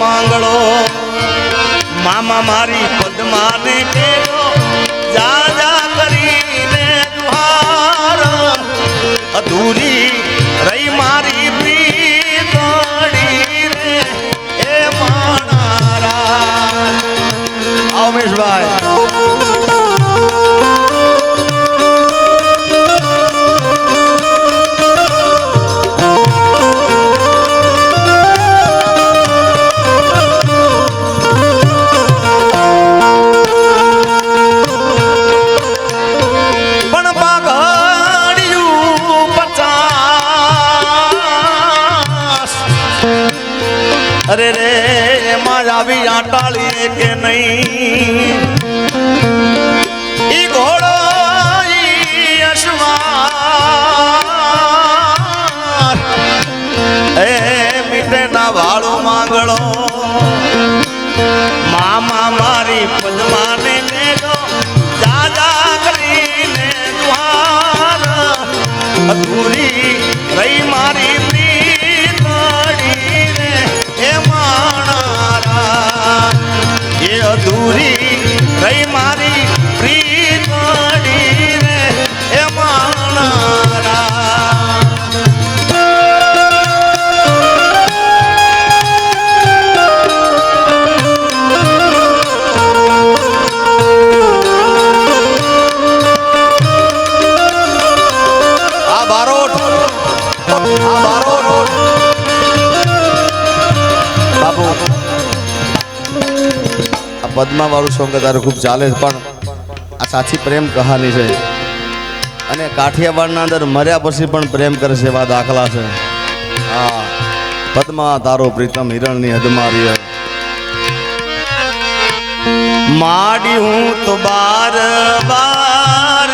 માંગણો. મામા મારી પદ્માને કેરો જા જા કરીને દુહાર અધૂરી રહી મારી પ્રીતડી રે, એ માણારા આવો બાબુ આ પદ્મા વાળું સોંગ તારું ખૂબ ચાલે પણ આ સાચી પ્રેમ કહાની છે. અને કાઠિયાવાડના અંદર મર્યા પછી પણ પ્રેમ કરે છે એવા દાખલા છે. હા. પદ્મા, તારો પ્રીતમ હિરણની હદમારી માડી હું તો બાર બાર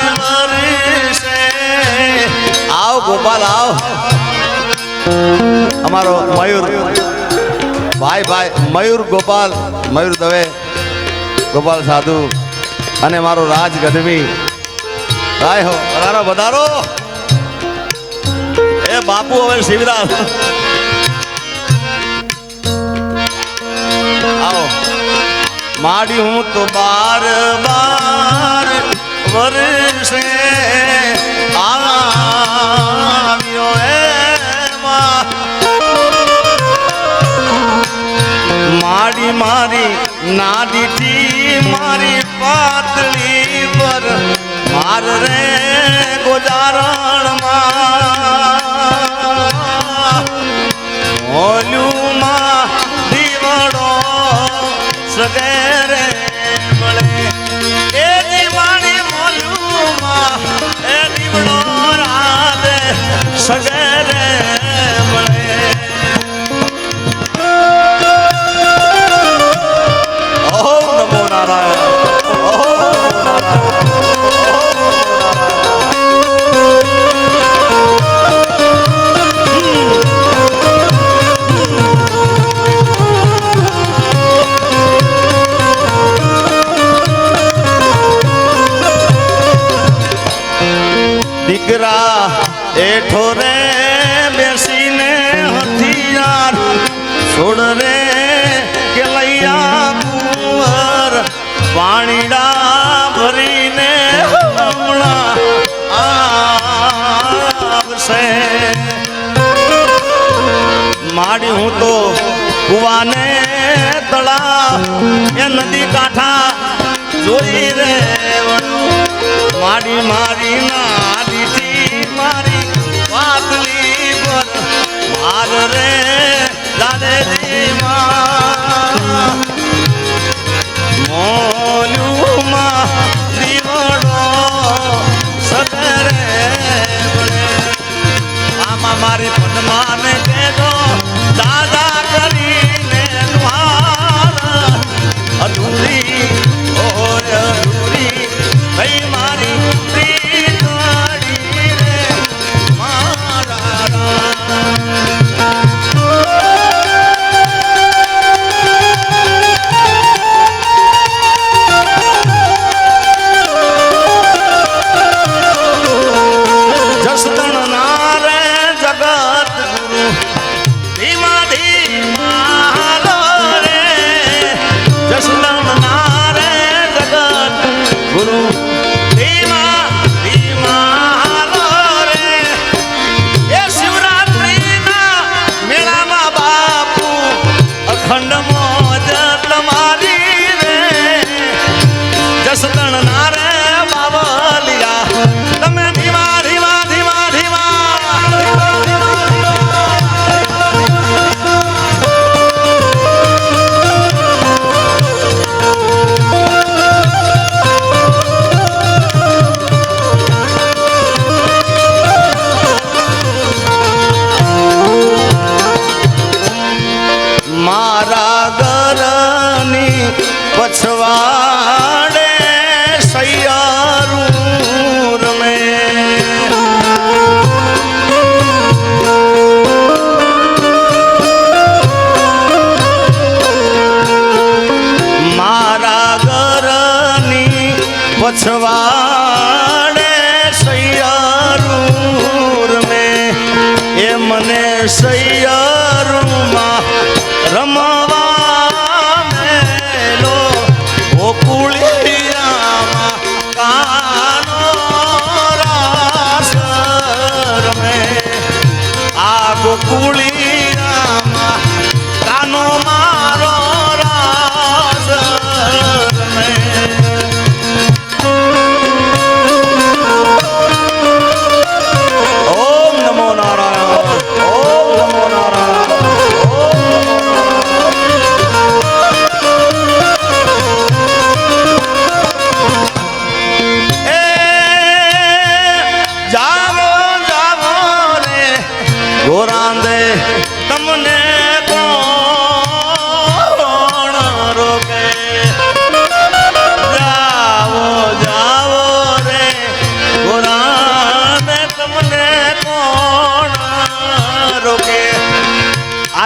આવ ગોપાલ, આવ. અમારો મયુર. ભાઈ ભાઈ, મયુર ગોપાલ, મયુર દવે, ગોપાલ સાધુ અને મારો રાજ ગઢવી. રાય હો, વધારો વધારો. એ બાપુ હવે શિવરાજ. આવો. માડી હું તો બાર બાર વર્ષે આવ્યો માડી મારી નાડીથી મારી પાતળી પર માર રે ગોદારણમાં ઓલુમાં દીવડો સગેરે મળે. એ દીવાણી મોલુમાં એ દીવડો રાધે સગેરે છોડ રે કે લૈયા કુંવર પાણીડા ભરીને હમણાં આવશે. માડી હું તો કુવાને તળા એ નદી કાંઠા જોઈ રે માડી મારી નાડીથી મારી પાતલી પર માર રે દાદેજી. મારી પદ્માને કહેજો દાદા કરીને અધૂરી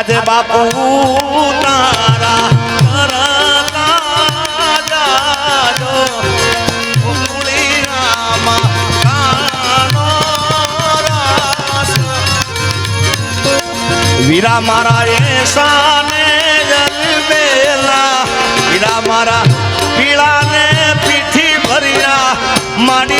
આજે બાપુ તારા વીરા મારા એ સાને જલબેલા વીરા મારા પીળાને પીઠી ભર્યા. માડી